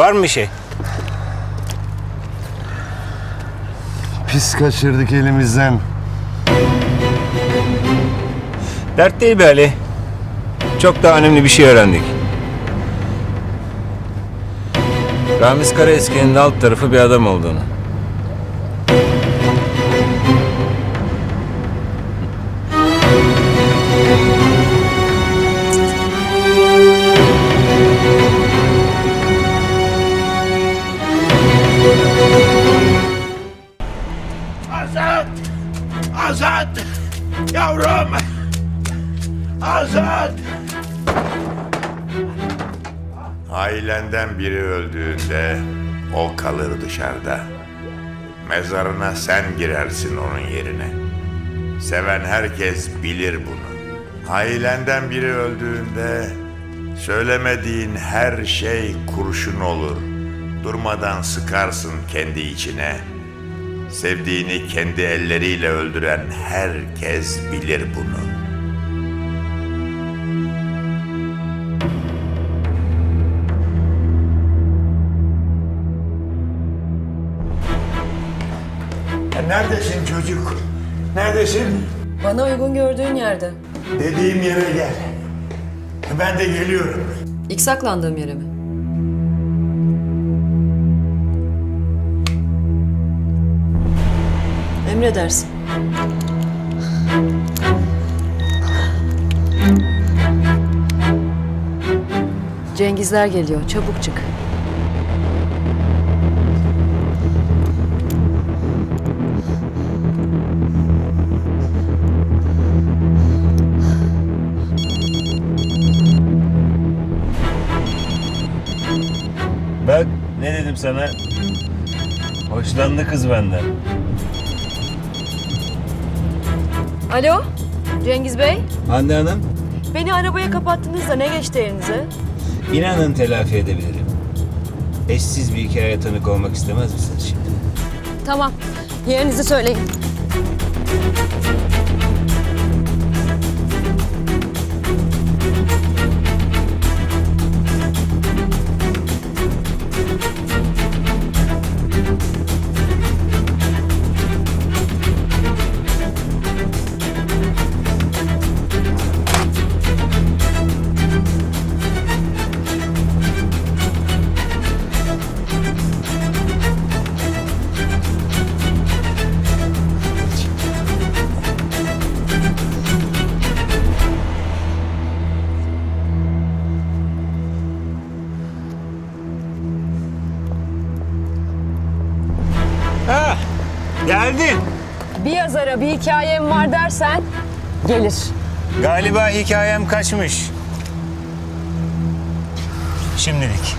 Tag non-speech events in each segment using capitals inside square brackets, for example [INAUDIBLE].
Var mı bir şey? Pis kaçırdık elimizden. Dert değil be Ali. Çok daha önemli bir şey öğrendik. Ramiz Karaeski'nin alt tarafı bir adam olduğunu. Azat! Azat! Yavrum! Azat! Ailenden biri öldüğünde o kalır dışarıda. Mezarına sen girersin onun yerine. Seven herkes bilir bunu. Ailenden biri öldüğünde söylemediğin her şey kurşun olur. Durmadan sıkarsın kendi içine. Sevdiğini kendi elleriyle öldüren herkes bilir bunu. Neredesin çocuk? Neredesin? Bana uygun gördüğün yerde. Dediğim yere gel. Ben de geliyorum. İlk saklandığım yere mi? Emredersin. Cengizler geliyor. Çabuk çık. Bak ne dedim sana? Hoşlandı kız benden. Alo? Cengiz Bey? Hande Hanım, Beni arabaya kapattınız da ne geçti elinize? inanın telafi edebilirim. Eşsiz bir hikaye tanık olmak istemez misiniz şimdi? Tamam. Yerinizi söyleyin. Hikayem var dersen gelir. Galiba hikayem kaçmış. Şimdilik.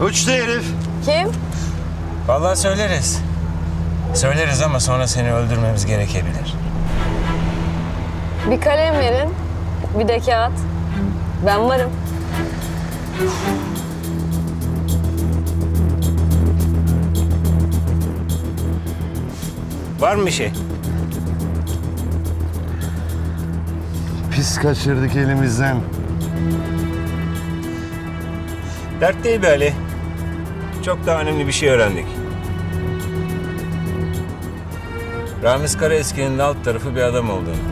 Uçtu herif. Kim? Vallahi söyleriz. Söyleriz ama sonra seni öldürmemiz gerekebilir. Bir kalem verin. Bir de kağıt. Ben varım. Var mı bir şey? Pis kaçırdık elimizden. Dert değil be Ali. Çok daha önemli bir şey öğrendik. Ramiz Karaeski'nin alt tarafı bir adam olduğunu.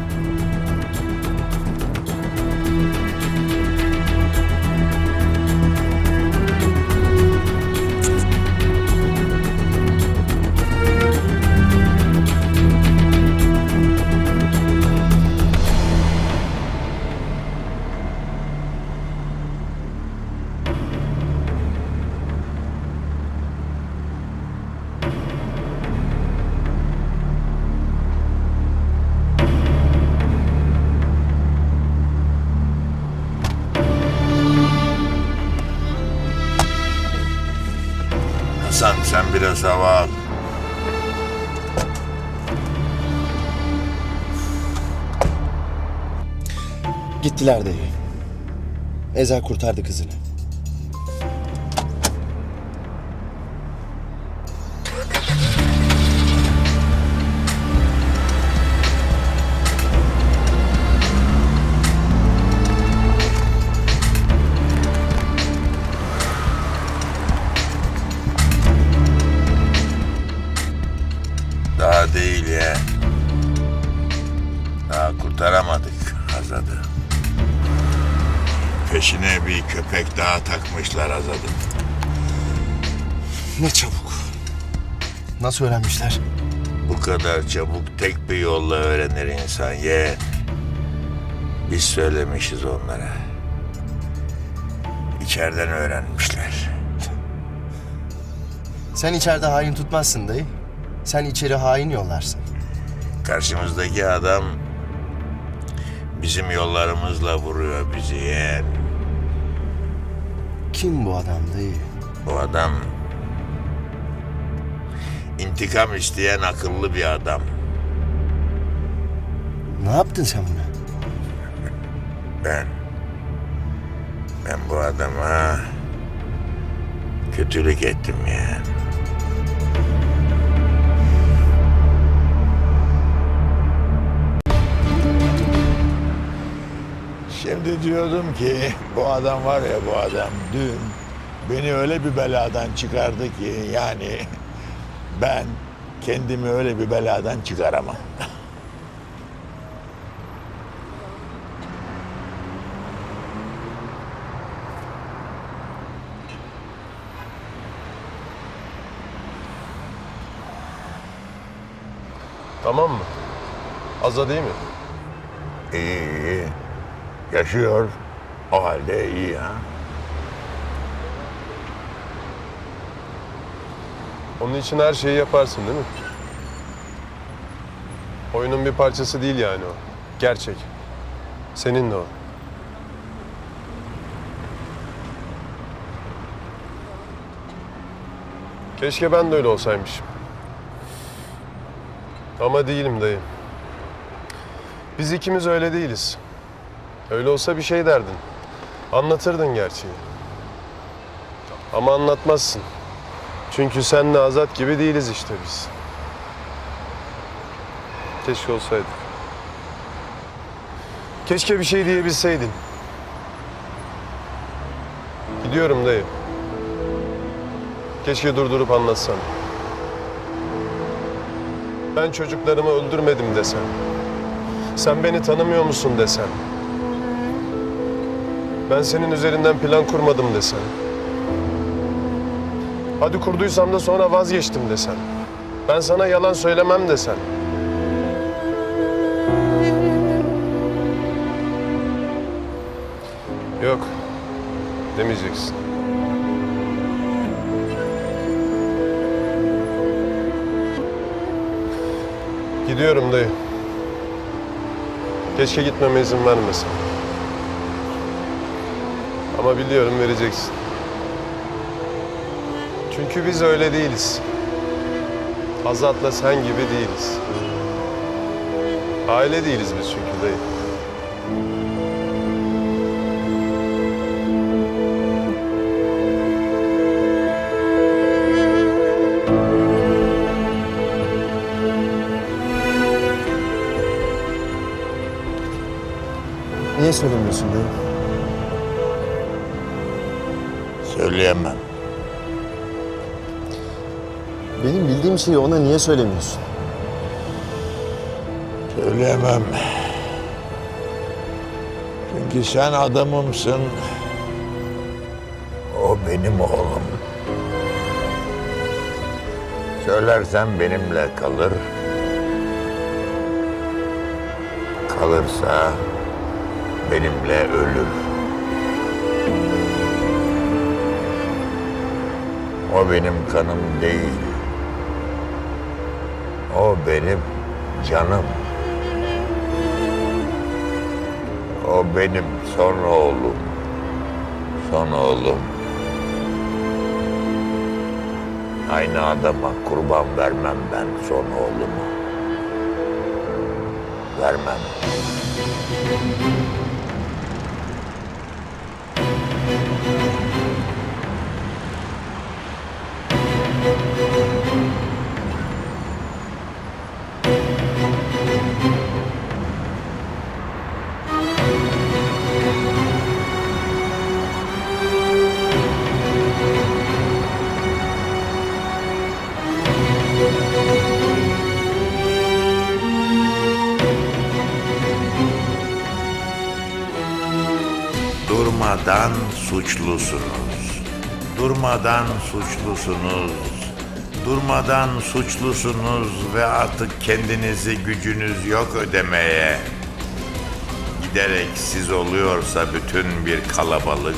Sen biraz hava al. Gittiler dayı. Ezel kurtardı kızını. Nasıl öğrenmişler? Bu kadar çabuk tek bir yolla öğrenir insan ye. Biz söylemişiz onlara. İçeriden öğrenmişler. Sen içeride hain tutmazsın dayı. Sen içeri hain yollarsın. Karşımızdaki adam bizim yollarımızla vuruyor bizi yeğen. Kim bu adam dayı? Bu adam intikam isteyen akıllı bir adam. Ne yaptın sen buna? Ben ben bu adama kötülük ettim ya. Şimdi diyordum ki bu adam var ya bu adam dün beni öyle bir beladan çıkardı ki yani ben kendimi öyle bir beladan çıkaramam. Tamam mı? Aza değil mi? İyi iyi. Yaşıyor. O halde iyi ha. Onun için her şeyi yaparsın değil mi? Oyunun bir parçası değil yani o. Gerçek. Senin de o. Keşke ben de öyle olsaymışım. Ama değilim dayı. Biz ikimiz öyle değiliz. Öyle olsa bir şey derdin. Anlatırdın gerçeği. Ama anlatmazsın. Çünkü senle Azat gibi değiliz işte biz. Keşke olsaydık. Keşke bir şey diyebilseydin. Gidiyorum dayı. Keşke durdurup anlatsan. Ben çocuklarımı öldürmedim desen. Sen beni tanımıyor musun desen. Ben senin üzerinden plan kurmadım desen. Hadi kurduysam da sonra vazgeçtim desen. Ben sana yalan söylemem desen. Yok. Demeyeceksin. Gidiyorum dayı. Keşke gitmeme izin vermesen. Ama biliyorum vereceksin. Çünkü biz öyle değiliz. Azat'la sen gibi değiliz. Aile değiliz biz çünkü dayı. Niye söylemiyorsun dayı? Söyleyemem. Şeyi ona niye söylemiyorsun? Söyleyemem. Çünkü sen adamımsın. O benim oğlum. Söylersem benimle kalır. Kalırsa benimle ölür. O benim kanım değil. O benim canım. O benim son oğlum. Son oğlum. Aynı adama kurban vermem ben son oğlumu. Vermem. Durmadan suçlusunuz. Durmadan suçlusunuz. Durmadan suçlusunuz ve artık kendinizi gücünüz yok ödemeye. Giderek siz oluyorsa bütün bir kalabalık,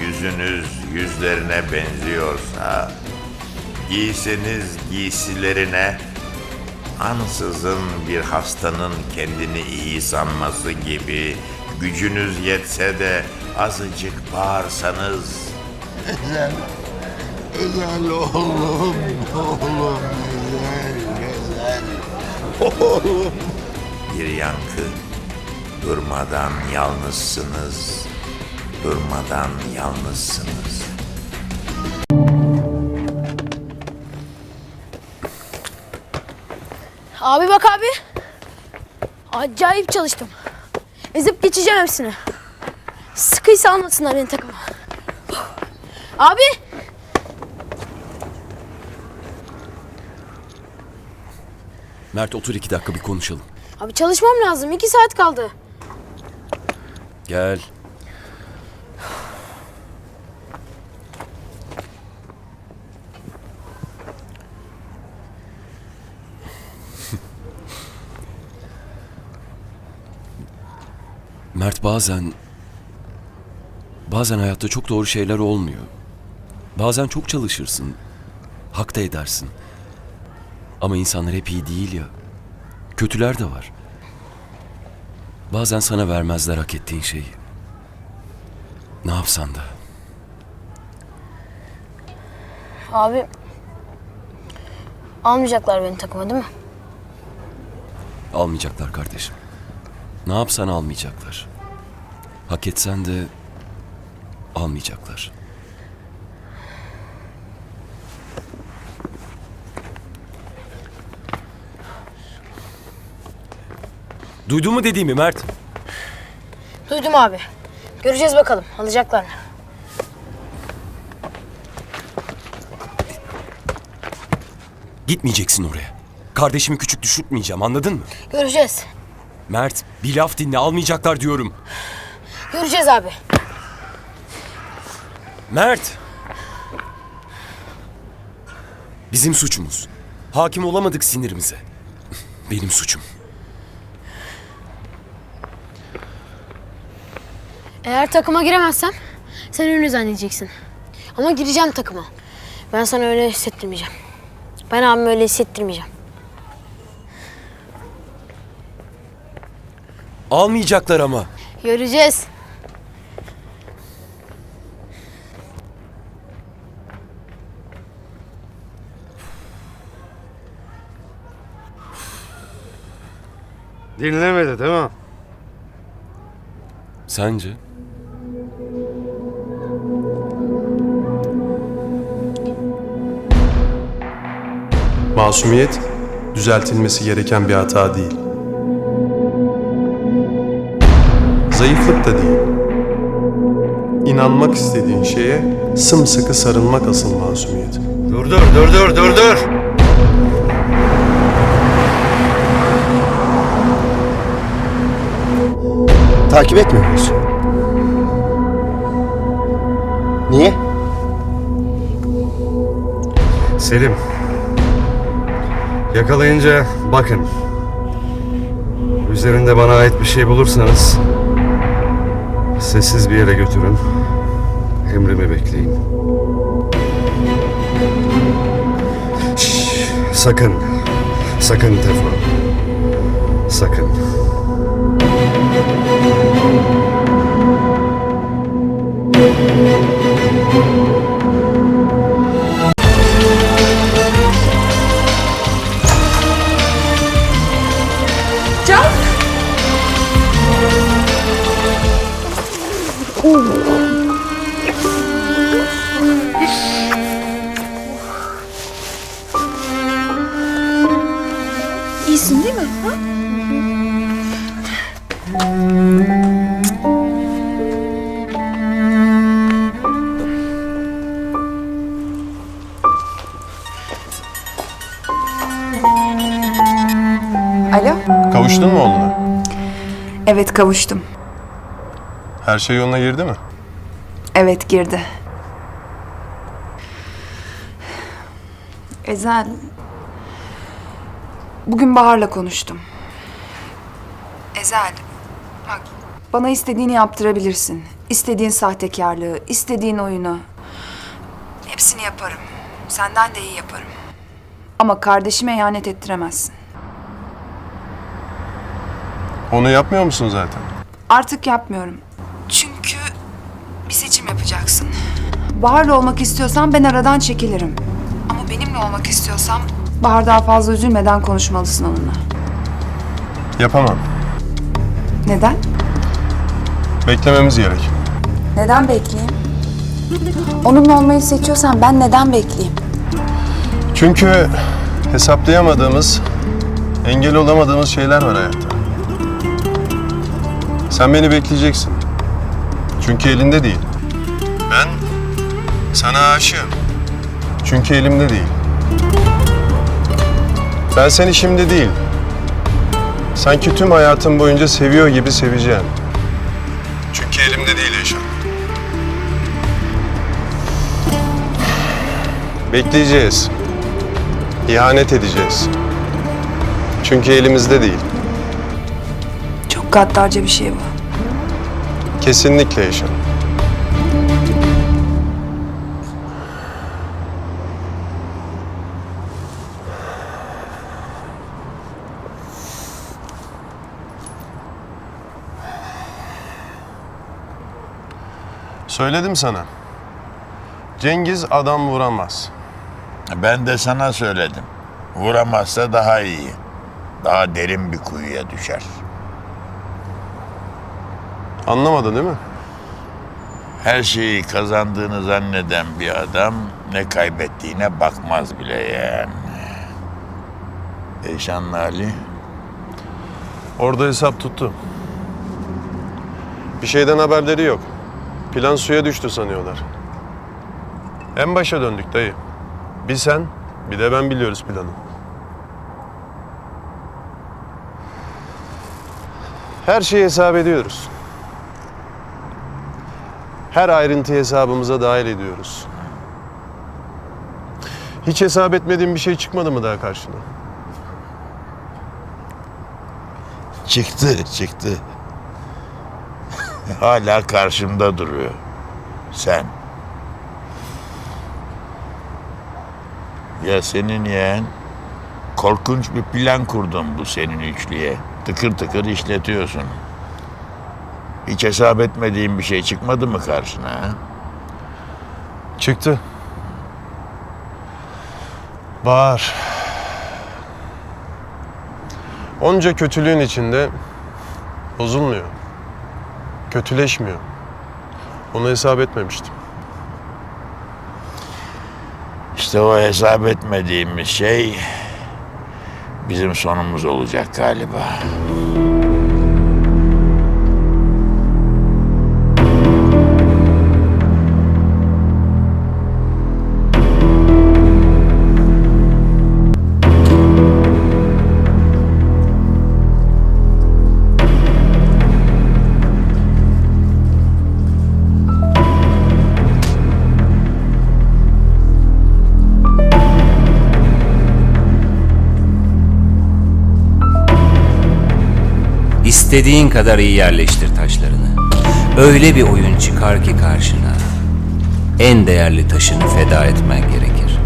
yüzünüz yüzlerine benziyorsa, giyseniz giysilerine, ansızın bir hastanın kendini iyi sanması gibi gücünüz yetse de azıcık bağırsanız Güzel. Güzel oğlum. Oğlum güzel. Güzel. Oğlum. bir yankı. Durmadan yalnızsınız. Durmadan yalnızsınız. Abi bak abi. Acayip çalıştım. Ezip geçeceğim hepsini. Sıkıysa almasınlar beni takıma. Abi. Mert otur iki dakika bir konuşalım. Abi çalışmam lazım. İki saat kaldı. Gel. Mert bazen bazen hayatta çok doğru şeyler olmuyor. Bazen çok çalışırsın. Hak da edersin. Ama insanlar hep iyi değil ya. Kötüler de var. Bazen sana vermezler hak ettiğin şeyi. Ne yapsan da. Abi. Almayacaklar beni takıma değil mi? Almayacaklar kardeşim. Ne yapsan almayacaklar. Hak etsen de almayacaklar. Duydun mu dediğimi Mert? Duydum abi. Göreceğiz bakalım. Alacaklar mı? Gitmeyeceksin oraya. Kardeşimi küçük düşürtmeyeceğim anladın mı? Göreceğiz. Mert bir laf dinle almayacaklar diyorum. Göreceğiz abi. Mert! Bizim suçumuz. Hakim olamadık sinirimize. Benim suçum. Eğer takıma giremezsem sen ünlü zannedeceksin. Ama gireceğim takıma. Ben sana öyle hissettirmeyeceğim. Ben abime öyle hissettirmeyeceğim. Almayacaklar ama. Göreceğiz. Dinlemedi değil mi? Sence? Masumiyet düzeltilmesi gereken bir hata değil. Zayıflık da değil. İnanmak istediğin şeye sımsıkı sarılmak asıl masumiyet. Dur dur dur dur dur dur. Takip etmiyor muyuz? Niye? Selim. Yakalayınca bakın. Üzerinde bana ait bir şey bulursanız sessiz bir yere götürün. Emrimi bekleyin. Şşş, sakın. Sakın Tefo. Sakın. İyisin Kavuştun mu oğluna? Evet kavuştum. Her şey yoluna girdi mi? Evet girdi. Ezel. Bugün Bahar'la konuştum. Ezel. Bak bana istediğini yaptırabilirsin. İstediğin sahtekarlığı, istediğin oyunu. Hepsini yaparım. Senden de iyi yaparım. Ama kardeşime ihanet ettiremezsin. Onu yapmıyor musun zaten? Artık yapmıyorum. Çünkü bir seçim yapacaksın. Bahar'la olmak istiyorsan ben aradan çekilirim. Ama benimle olmak istiyorsam Bahar daha fazla üzülmeden konuşmalısın onunla. Yapamam. Neden? Beklememiz gerek. Neden bekleyeyim? Onunla olmayı seçiyorsan ben neden bekleyeyim? Çünkü hesaplayamadığımız, engel olamadığımız şeyler var hayatta. Sen beni bekleyeceksin. Çünkü elinde değil. Ben sana aşığım. Çünkü elimde değil. Ben seni şimdi değil, sanki tüm hayatım boyunca seviyor gibi seveceğim. Çünkü elimde değil Eşan. Bekleyeceğiz. İhanet edeceğiz. Çünkü elimizde değil. Gaddarca bir şey bu. Kesinlikle yaşam. Söyledim sana. Cengiz adam vuramaz. Ben de sana söyledim. Vuramazsa daha iyi. Daha derin bir kuyuya düşer. Anlamadın değil mi? Her şeyi kazandığını zanneden bir adam ne kaybettiğine bakmaz bile yani. Eyşanlı Ali. Orada hesap tuttu. Bir şeyden haberleri yok. Plan suya düştü sanıyorlar. En başa döndük dayı. Bir sen, bir de ben biliyoruz planı. Her şeyi hesap ediyoruz. Her ayrıntı hesabımıza dahil ediyoruz. Hiç hesap etmediğin bir şey çıkmadı mı daha karşına? Çıktı, çıktı. Hala karşımda duruyor. Sen. Ya senin yeğen korkunç bir plan kurdun bu senin üçlüye. Tıkır tıkır işletiyorsun. Hiç hesap etmediğin bir şey çıkmadı mı karşına? ha? Çıktı. Var. Onca kötülüğün içinde bozulmuyor. Kötüleşmiyor. Onu hesap etmemiştim. İşte o hesap etmediğimiz şey bizim sonumuz olacak galiba. İstediğin kadar iyi yerleştir taşlarını. Öyle bir oyun çıkar ki karşına. En değerli taşını feda etmen gerekir.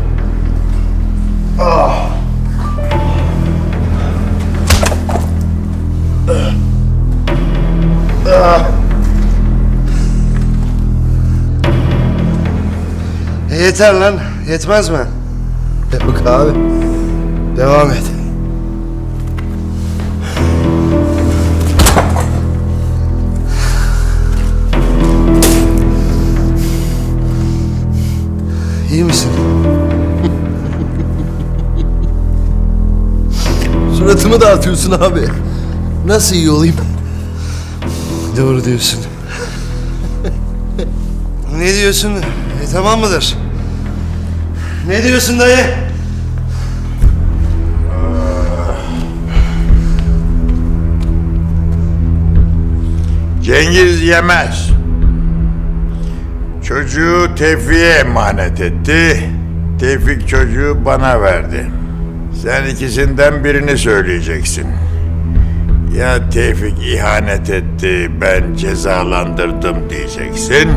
Yeter lan. Yetmez mi? Yok abi. Devam et. İyi misin? Suratımı dağıtıyorsun abi. Nasıl iyi olayım? Doğru diyorsun. ne diyorsun? E, tamam mıdır? Ne diyorsun dayı? Cengiz yemez. Çocuğu Tevfik'e emanet etti. Tevfik çocuğu bana verdi. Sen ikisinden birini söyleyeceksin. Ya Tevfik ihanet etti, ben cezalandırdım diyeceksin.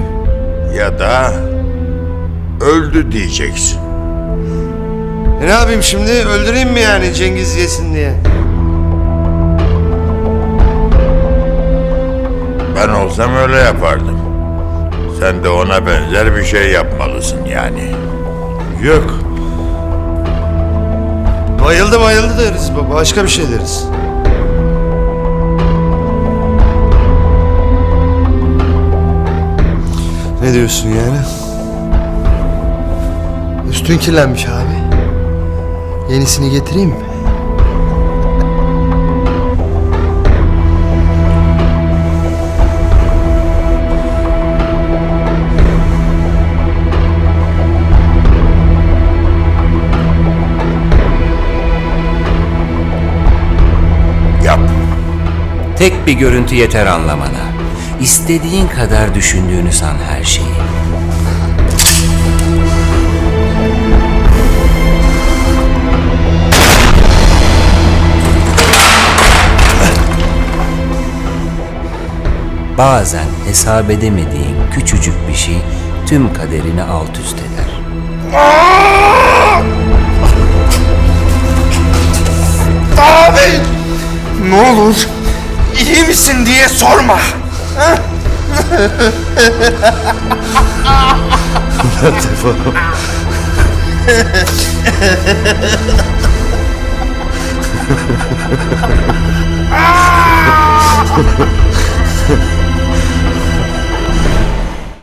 Ya da öldü diyeceksin. E ne yapayım şimdi? Öldüreyim mi yani Cengiz yesin diye? Ben olsam öyle yapardım. Sen de ona benzer bir şey yapmalısın yani. Yok. Bayıldı bayıldı deriz baba. Başka bir şey deriz. Ne diyorsun yani? Üstün kirlenmiş abi. Yenisini getireyim mi? Tek bir görüntü yeter anlamana. İstediğin kadar düşündüğünü san her şeyi. Bazen hesap edemediğin küçücük bir şey tüm kaderini alt üst eder. Abi! Ne olur iyi misin diye sorma. [LAUGHS]